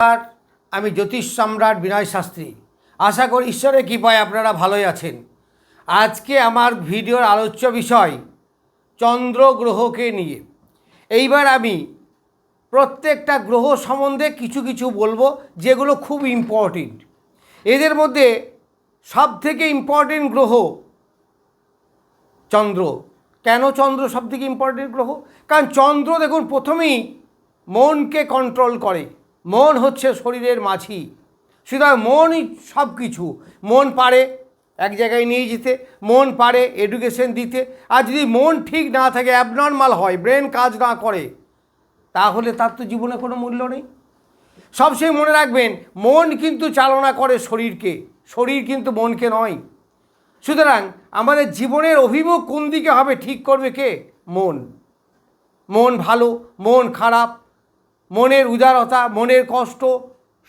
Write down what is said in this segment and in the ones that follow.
আর আমি জ্যোতিষ সম্রাট বিনয় শাস্ত্রী। আশা করি ঈশ্বরের কৃপায় আপনারা ভালোই আছেন। আজকে আমার ভিডিওর আলোচ্য বিষয় চন্দ্র গ্রহকে নিয়ে। এইবার আমি প্রত্যেকটা গ্রহ সম্বন্ধে কিছু কিছু বলব যেগুলো খুব ইম্পর্টেন্ট এদের মধ্যে সব থেকে ইম্পর্টেন্ট গ্রহ চন্দ্র। কেন চন্দ্র সব থেকে ইম্পর্টেন্ট গ্রহ? কারণ চন্দ্র দেখুন প্রথমেই মনকে কন্ট্রোল করে। মন হচ্ছে শরীরের মাঝি। সুতরাং মনই সব কিছু মন পারে এক জায়গায় নিয়ে যেতে, মন পারে এডুকেশন দিতে। আর যদি মন ঠিক না থাকে অ্যাবনর্মাল হয় ব্রেন কাজ না করে, তাহলে তার তো জীবনে কোনো মূল্য নেই। সবসময় মনে রাখবেন, মন কিন্তু চালনা করে শরীরকে, শরীর কিন্তু মনকে নয়। সুতরাং আমাদের জীবনের অভিমুখ কোন দিকে হবে, ঠিক করবে কে? মন। মন ভালো, মন খারাপ মনের উদারতা, মনের কষ্ট,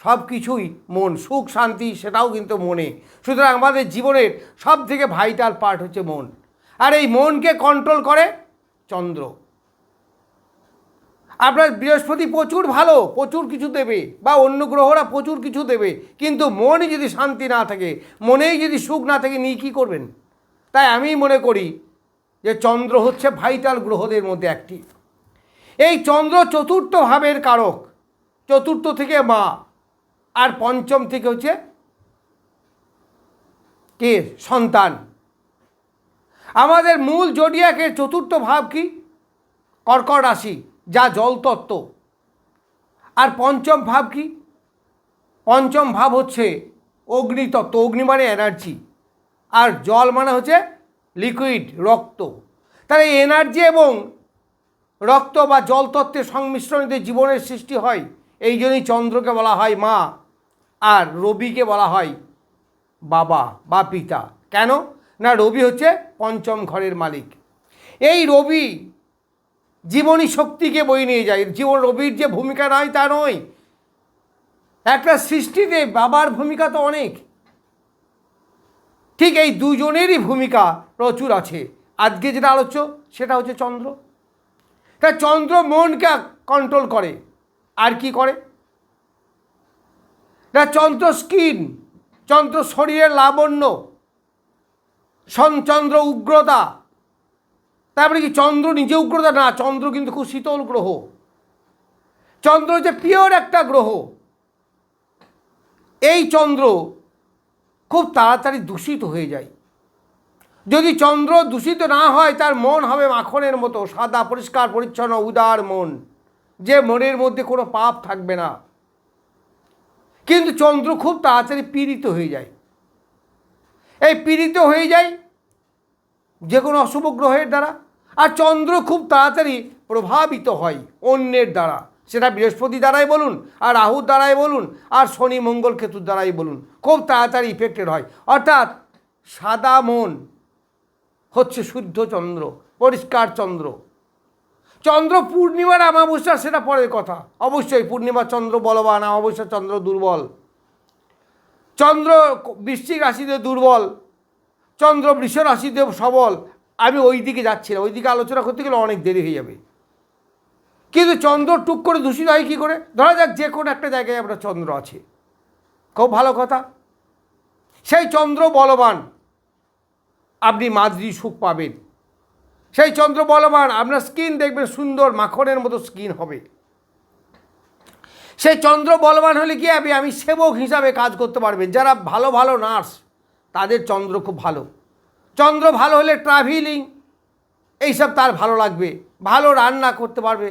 সব কিছুই মন, সুখ, শান্তি, সেটাও কিন্তু মনে। সুতরাং আমাদের জীবনের সব থেকে ভাইটাল পার্ট হচ্ছে মন। আর এই মনকে কন্ট্রোল করে চন্দ্র। আপনার বৃহস্পতি প্রচুর ভালো, প্রচুর কিছু দেবে, বা অন্য গ্রহরা প্রচুর কিছু দেবে, কিন্তু মনে যদি শান্তি না থাকে, মনেই যদি সুখ না থাকে, নিয়ে কী করবেন? তাই আমি মনে করি যে চন্দ্র হচ্ছে ভাইটাল গ্রহদের মধ্যে একটি। এই চন্দ্র চতুর্থ ভাবের কারক। চতুর্থ থেকে মা। আর পঞ্চম থেকে হচ্ছে কে? সন্তান। আমাদের মূল জডিয়াকের চতুর্থ ভাব কি? কর্কট রাশি, যা জলতত্ত্ব আর পঞ্চম ভাব কি? পঞ্চম ভাব হচ্ছে অগ্নিতত্ত্ব অগ্নি মানে এনার্জি আর জল মানে হচ্ছে লিকুইড রক্ত। তাহলে এনার্জি এবং রক্ত বা জল জলতত্ত্বের সংমিশ্রণে জীবনের সৃষ্টি হয়। এই জন্যই চন্দ্রকে বলা হয় মা আর রবিকে বলা হয় বাবা বা পিতা। কেন? না, রবি হচ্ছে পঞ্চম ঘরের মালিক। এই রবি জীবনী শক্তিকে বই নিয়ে যায়। জীবন রবির যে ভূমিকা নয়, তা নয়। একটা সৃষ্টিতে বাবার ভূমিকা তো অনেক। ঠিক এই দুজনেরই ভূমিকা প্রচুর আছে। আজকে যেটা আলোচ্য, সেটা হচ্ছে চন্দ্র। তা চন্দ্র মনকে কন্ট্রোল করে। আর কি করে? না চন্দ্র স্কিন চন্দ্র শরীরের লাবণ্য চন্দ্র উগ্রতা। তারপরে কি চন্দ্র নিজে উগ্রতা? না, চন্দ্র কিন্তু খুব শীতল গ্রহ। চন্দ্র হচ্ছে পিওর একটা গ্রহ। এই চন্দ্র খুব তাড়াতাড়ি দূষিত হয়ে যায়। যদি চন্দ্র দূষিত না হয়, তার মন হবে মাখনের মতো, সাদা, পরিষ্কার, পরিচ্ছন্ন, উদার মন। যে মনের মধ্যে কোনো পাপ থাকবে না। কিন্তু চন্দ্র খুব তাড়াতাড়ি পীড়িত হয়ে যায়। এই পীড়িত হয়ে যায় যে কোনো অশুভ গ্রহের দ্বারা। আর চন্দ্র খুব তাড়াতাড়ি প্রভাবিত হয় অন্যের দ্বারা। সেটা বৃহস্পতি দ্বারাই বলুন, আর রাহুর দ্বারাই বলুন, আর শনি, মঙ্গল, কেতুর দ্বারাই বলুন। খুব তাড়াতাড়ি ইফেক্টেড হয়। অর্থাৎ সাদা মন। হচ্ছে শুদ্ধ চন্দ্র, পরিষ্কার চন্দ্র। চন্দ্র পূর্ণিমার অমাবস্যা, সেটা পরের কথা। অবশ্যই পূর্ণিমা চন্দ্র বলবান, অমাবস্যা চন্দ্র দুর্বল। চন্দ্র বৃশ্চিক রাশিতে দুর্বল, চন্দ্র বৃষ রাশিতে সবল। আমি ওই দিকে যাচ্ছি না ওই দিকে আলোচনা করতে গেলে অনেক দেরি হয়ে যাবে। কিন্তু চন্দ্র টুক করে দূষিত হয় কী করে? ধরা যাক যে কোনো একটা জায়গায় আপনার চন্দ্র আছে। খুব ভালো কথা। সেই চন্দ্র বলবান আপনি মাদ্রি সুখ পাবেন। সেই চন্দ্র বলবান, আপনার স্কিন দেখবেন সুন্দর, মাখনের মতো স্কিন হবে। সেই চন্দ্র বলবান হলে কি হবে? আমি সেবক হিসাবে কাজ করতে পারবেন। যারা ভালো ভালো নার্স তাদের চন্দ্র খুব ভালো। চন্দ্র ভালো হলে ট্রাভেলিং এইসব তার ভালো লাগবে। ভালো রান্না করতে পারবে।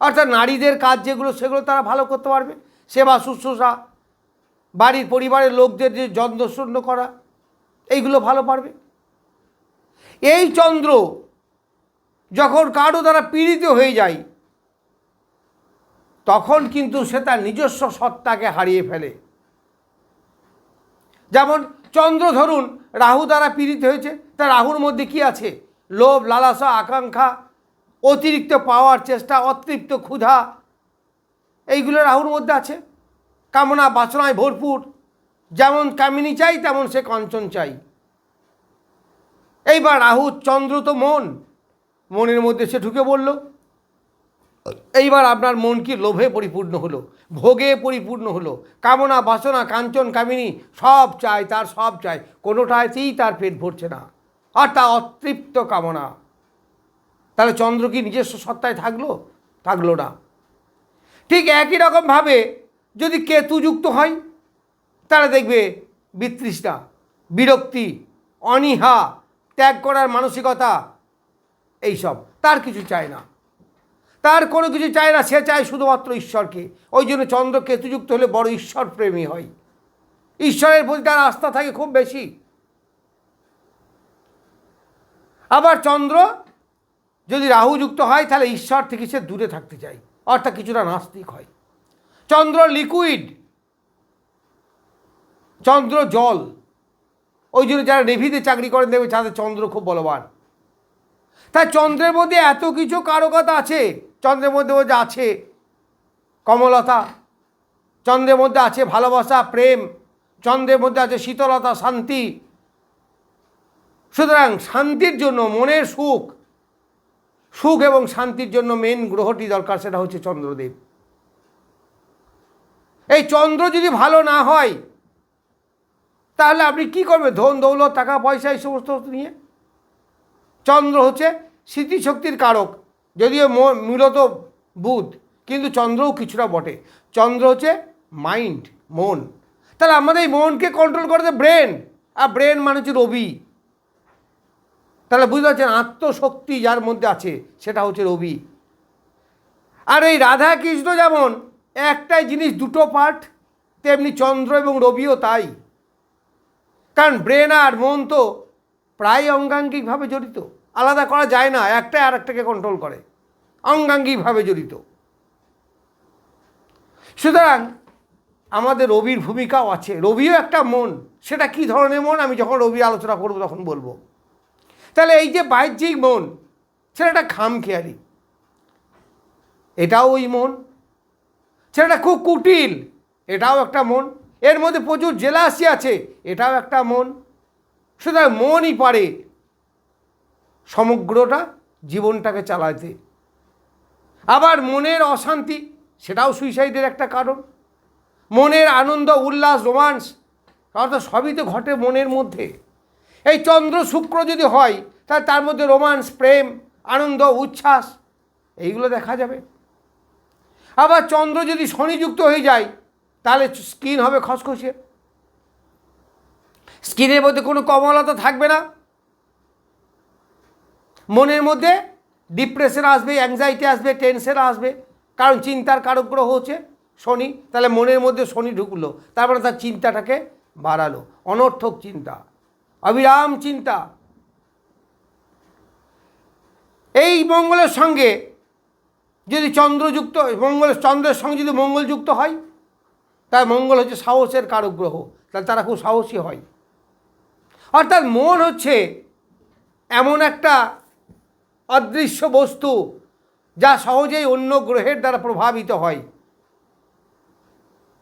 অর্থাৎ নারীদের কাজ যেগুলো, সেগুলো তারা ভালো করতে পারবে। সেবা শুশ্রূষা, বাড়ির পরিবারের লোকদের যে যত্নশূন্য করা, এইগুলো ভালো পারবে। এই চন্দ্র যখন কারও দ্বারা পীড়িত হয়ে যায়, তখন কিন্তু সে তার নিজস্ব সত্তাকে হারিয়ে ফেলে। যেমন চন্দ্র ধরুন, রাহু দ্বারা পীড়িত হয়েছে, তা রাহুর মধ্যে কি আছে? লোভ, লালাসা, আকাঙ্ক্ষা, অতিরিক্ত পাওয়ার চেষ্টা, অতৃপ্ত ক্ষুধা, এইগুলো রাহুর মধ্যে আছে। কামনা বাসনায় ভরপুর, যেমন কামিনী চাই, তেমন সে কাঞ্চন চাই। এইবার রাহু, চন্দ্র তো মন। মনের মধ্যে সে ঢুকে বলল, এইবার আপনার মন কি লোভে পরিপূর্ণ হলো, ভোগে পরিপূর্ণ হলো, কামনা, বাসনা, কাঞ্চন, কামিনী, সব চায় তার সব চায় কোনোটাতেই তার পেট ভরছে না। আর তা অতৃপ্ত কামনা। তাহলে চন্দ্র কি নিজস্ব সত্তায় থাকল? থাকল না। ঠিক একই রকমভাবে যদি কেতুযুক্ত হয়, তাহলে দেখবে বিতৃষ্ণা, বিরক্তি, অনীহা ত্যাগ করার মানসিকতা, এইসব। তার কিছু চায় না। তার কোনো কিছু চায় না, সে চায় শুধুমাত্র ঈশ্বরকে। ওই জন্য চন্দ্র কেতুযুক্ত হলে বড় ঈশ্বর প্রেমী হয়। ঈশ্বরের প্রতি তার আস্থা থাকে খুব বেশি। আবার চন্দ্র যদি রাহুযুক্ত হয়, তাহলে ঈশ্বর থেকে সে দূরে থাকতে চায়। অর্থাৎ কিছুটা নাস্তিক হয়। চন্দ্র লিকুইড চন্দ্র জল। ওই জন্য যারা নেভিতে চাকরি করেন, দেখবে তাদের চন্দ্র খুব বলবান। তাই চন্দ্রের মধ্যে এত কিছু কারকতা আছে? চন্দ্রের মধ্যে মধ্যে আছে কমলতা, চন্দ্রের মধ্যে আছে ভালোবাসা, প্রেম, চন্দ্রের মধ্যে আছে শীতলতা, শান্তি। সুতরাং শান্তির জন্য মনের সুখ সুখ এবং শান্তির জন্য মেন গ্রহটি দরকার, সেটা হচ্ছে চন্দ্রদেব। এই চন্দ্র যদি ভালো না হয় তাহলে আপনি কি করবেন? ধন, দৌলত, টাকা, পয়সা, এই সমস্ত নিয়ে? চন্দ্র হচ্ছে স্মৃতিশক্তির কারক, যদিও মূলত বুধ, কিন্তু চন্দ্রও কিছুটা বটে। চন্দ্র হচ্ছে মাইন্ড মন। তাহলে আমাদের এই মনকে কন্ট্রোল করে ব্রেন আর ব্রেন মানে হচ্ছে রবি। তাহলে বুঝতে পারছেন, আত্মশক্তি যার মধ্যে আছে, সেটা হচ্ছে রবি। আর এই রাধা কৃষ্ণ যেমন, একটাই জিনিস, দুটো পার্ট তেমনি চন্দ্র এবং রবিও তাই। কারণ ব্রেন আর মন তো প্রায় অঙ্গাঙ্গিকভাবে জড়িত। আলাদা করা যায় না একটাই আর একটাকে কন্ট্রোল করে। অঙ্গাঙ্গিকভাবে জড়িত। সুতরাং আমাদের রবির ভূমিকাও আছে। রবিও একটা মন। সেটা কি ধরনের মন? আমি যখন রবি আলোচনা করব তখন বলব। তাহলে এই যে বাহ্যিক মন, ছেলেটা খামখেয়ালি। এটাও ওই মন। ছেলেটা খুব কুটিল। এটাও একটা মন। এর মধ্যে প্রচুর জেলাসি আছে, এটাও একটা মন। সুতরাং মনই পারে সমগ্রটা জীবনটাকে চালাতে। আবার মনের অশান্তি, সেটাও সুইসাইডের একটা কারণ। মনের আনন্দ, উল্লাস, রোমান্স, অর্থাৎ সবই তো ঘটে মনের মধ্যে। এই চন্দ্র শুক্র যদি হয়, তাহলে তার মধ্যে রোমান্স, প্রেম, আনন্দ, উচ্ছ্বাস, এইগুলো দেখা যাবে। আবার চন্দ্র যদি শনিযুক্ত হয়ে যায় তাহলে স্কিন হবে খসখসে। স্কিনের মধ্যে কোনো কমলতা থাকবে না। মনের মধ্যে ডিপ্রেশন আসবে অ্যাংজাইটি আসবে টেনশন আসবে। কারণ চিন্তার কারক গ্রহ হচ্ছে শনি, তাহলে মনের মধ্যে শনি ঢুকলো। তারপরে তার চিন্তাটাকে বাড়ালো। অনর্থক চিন্তা, অবিরাম চিন্তা। এই মঙ্গলের সঙ্গে যদি চন্দ্রযুক্ত মঙ্গলের চন্দ্রের সঙ্গে যদি মঙ্গলযুক্ত হয় তার মঙ্গল হচ্ছে সাহসের কারক গ্রহ তাহলে তারা খুব সাহসী হয়। অর্থাৎ মন হচ্ছে এমন একটা অদৃশ্য বস্তু যা সহজেই অন্য গ্রহের দ্বারা প্রভাবিত হয়।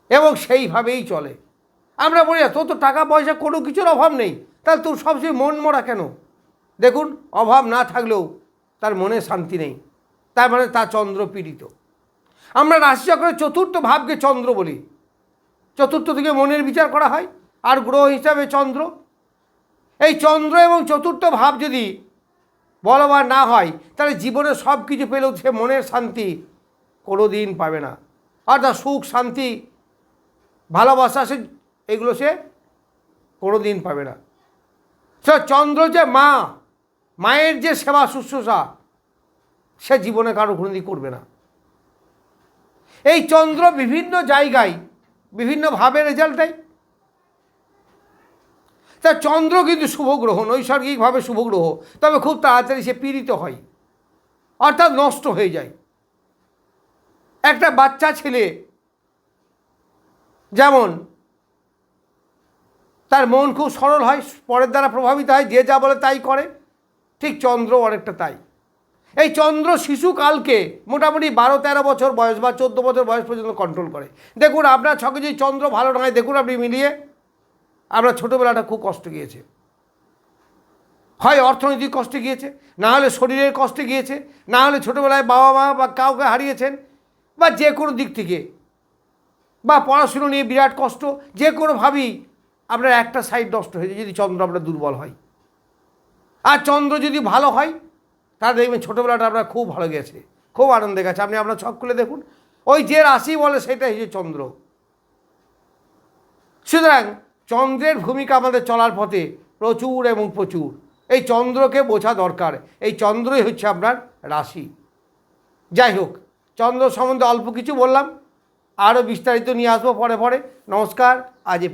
এবং সেইভাবেই চলে। আমরা বলি, তোর তো টাকা পয়সা, কোনো কিছুর অভাব নেই। তাহলে তোর সবসময় মন মরা কেন? দেখুন, অভাব না থাকলেও তার মনে শান্তি নেই। তার মানে তা চন্দ্র পীড়িত। আমরা রাশিচক্রের চতুর্থ ভাবকে চন্দ্র বলি। চতুর্থ থেকে মনের বিচার করা হয়, আর গ্রহ হিসাবে চন্দ্র। এই চন্দ্র এবং চতুর্থ ভাব যদি বলবার না হয়, তাহলে জীবনে সব কিছু পেলেও সে মনের শান্তি কোনো দিন পাবে না। আর অর্থাৎ সুখ, শান্তি, ভালোবাসা, সে এগুলো সে কোনো দিন পাবে না। সে চন্দ্র যে মা, মায়ের যে সেবা শুশ্রূষা, সে জীবনে কারও কোনোদিন করবে না। এই চন্দ্র বিভিন্ন জায়গায় বিভিন্নভাবে রেজাল্ট দেয়। তা চন্দ্র কিন্তু শুভ গ্রহ নৈসর্গিকভাবে শুভ গ্রহ তবে খুব তাড়াতাড়ি সে পীড়িত হয়, অর্থাৎ নষ্ট হয়ে যায়। একটা বাচ্চা ছেলে, যেমন তার মন খুব সরল হয়, পরের দ্বারা প্রভাবিত হয়, যে যা বলে তাই করে, ঠিক চন্দ্র অনেকটা তাই। এই চন্দ্র শিশুকালকে মোটামুটি বারো, তেরো বছর বয়স বা চোদ্দ বছর বয়স পর্যন্ত কন্ট্রোল করে। দেখুন, আপনার ছকে যদি চন্দ্র ভালো নয়, দেখুন আপনি মিলিয়ে আপনার ছোটোবেলাটা খুব কষ্ট গিয়েছে। হয় অর্থনৈতিক কষ্টে গিয়েছে, না হলে শরীরের কষ্টে গিয়েছে, না হলে ছোটোবেলায় বাবা মা বা কাউকে হারিয়েছেন, বা যে কোনো দিক থেকে। বা পড়াশুনো নিয়ে বিরাট কষ্ট, যে কোনোভাবেই আপনার একটা সাইড নষ্ট হয়ে যায় যদি চন্দ্র আপনার দুর্বল হয়। আর চন্দ্র যদি ভালো হয় তাহলে দেখবেন ছোটোবেলাটা আপনার খুব ভালো গেছে। খুব আনন্দে গেছে। আপনি আপনার ছক খুলে দেখুন। ওই যে রাশি বলে সেটা হচ্ছে চন্দ্র। সুতরাং চন্দ্রের ভূমিকা আমাদের চলার পথে প্রচুর এবং প্রচুর। এই চন্দ্রকে বোঝা দরকার। এই চন্দ্রই হচ্ছে আপনার রাশি। যাই হোক, চন্দ্র সম্বন্ধে অল্প কিছু বললাম। আরও বিস্তারিত নিয়ে আসব পরে পরে। নমস্কার, আজ এ।